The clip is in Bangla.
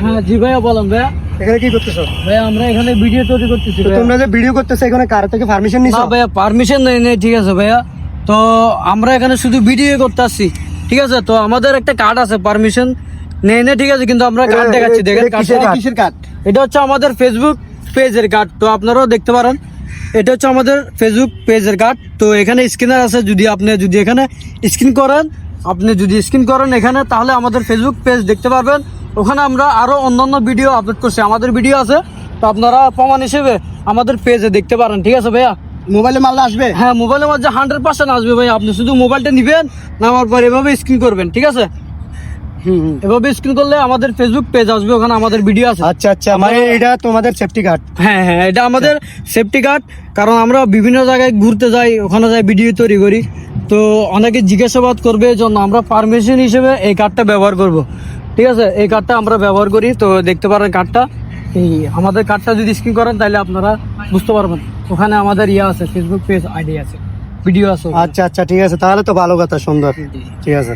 হ্যাঁ, তো আমরা এখানে শুধু ভিডিও ঠিক আছে? তো আমাদের একটা কার্ড আছে পারমিশন নেই নেই ঠিক আছে কিন্তু আমরা কার্ড দেখাচ্ছি কার্ড এটা হচ্ছে আমাদের ফেসবুক পেজের কার্ড তো আপনারাও দেখতে পারেন। এটা হচ্ছে আমাদের ফেসবুক পেজের কার্ড তো এখানে স্ক্রিনার আছে যদি আপনি যদি এখানে স্ক্রিন করেন আপনি যদি স্ক্রিন করেন এখানে তাহলে আমাদের ফেসবুক পেজ দেখতে পারবেন। ওখানে আমরা আরও অন্যান্য ভিডিও আপলোড করছি। আমাদের ভিডিও আছে তো আপনারা প্রমাণ হিসেবে আমাদের পেজে দেখতে পারেন। ঠিক আছে ভাইয়া? মোবাইলে মাল আসবে? হ্যাঁ মোবাইলের মধ্যে হান্ড্রেড পার্সেন্ট আসবে ভাই আপনি শুধু মোবাইলটা নিবেন নেওয়ার পর এভাবে স্ক্রিন করবেন। ঠিক আছে। এভাবে স্ক্রিন করলে আমাদের ফেসবুক পেজ আসবে ওখানে আমাদের ভিডিও আছে। আচ্ছা আচ্ছা মানে এটা তোমাদের সেফটি কার্ড হ্যাঁ হ্যাঁ এটা আমাদের সেফটি কার্ড কারণ আমরা বিভিন্ন জায়গায় ঘুরতে যাই ওখানে যাই ভিডিও তৈরি করি। তো অনেকে জিজ্ঞাসাবাদ করবে এই জন্য আমরা পারমিশন হিসেবে এই কার্ডটা ব্যবহার করব। ঠিক আছে এই কার্ডটা আমরা ব্যবহার করি। তো দেখতে পারেন কার্ডটা এই আমাদের কার্ডটা যদি স্ক্রিন করেন তাহলে আপনারা বুঝতে পারবেন। ওখানে আমাদের ইয়ে আছে ফেসবুক পেজ আইডি আছে ভিডিও আছে আচ্ছা আচ্ছা ঠিক আছে তাহলে তো ভালো কথা সুন্দর। ঠিক আছে।